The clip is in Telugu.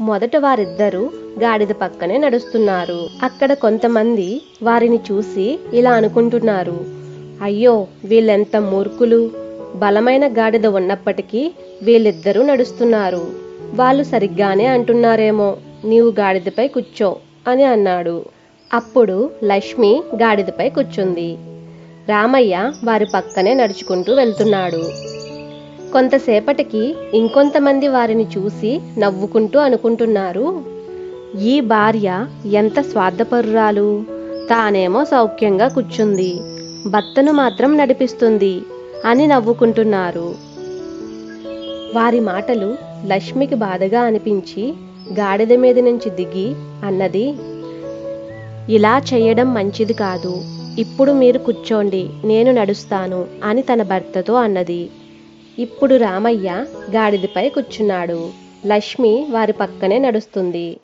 మొదట వారిద్దరూ గాడిద పక్కనే నడుస్తున్నారు. అక్కడ కొంతమంది వారిని చూసి ఇలా అనుకుంటున్నారు. అయ్యో వీళ్ళెంత మూర్ఖులు. బలమైన గాడిద ఉన్నప్పటికీ వీళ్ళిద్దరూ నడుస్తున్నారు. వాళ్ళు సరిగ్గానే అంటున్నారేమో నీవు గాడిదపై కూర్చో అని అన్నాడు. అప్పుడు లక్ష్మి గాడిదపై కూర్చుంది. రామయ్య వారి పక్కనే నడుచుకుంటూ వెళ్తున్నాడు. కొంతసేపటికి ఇంకొంతమంది వారిని చూసి నవ్వుకుంటూ అనుకుంటున్నారు ఈ భార్య ఎంత స్వార్థపరురాలు. తానేమో సౌఖ్యంగా కూర్చుంది. భర్తను మాత్రం నడిపిస్తుంది అని నవ్వుకుంటున్నారు. వారి మాటలు లక్ష్మికి బాధగా అనిపించి గాడిద మీద నుంచి దిగి అన్నది ఇలా చేయడం మంచిది కాదు. ఇప్పుడు మీరు కూర్చోండి నేను నడుస్తాను అని తన భర్తతో అన్నది. ఇప్పుడు రామయ్య గాడిదపై కూర్చున్నాడు. లక్ష్మి వారి పక్కనే నడుస్తుంది.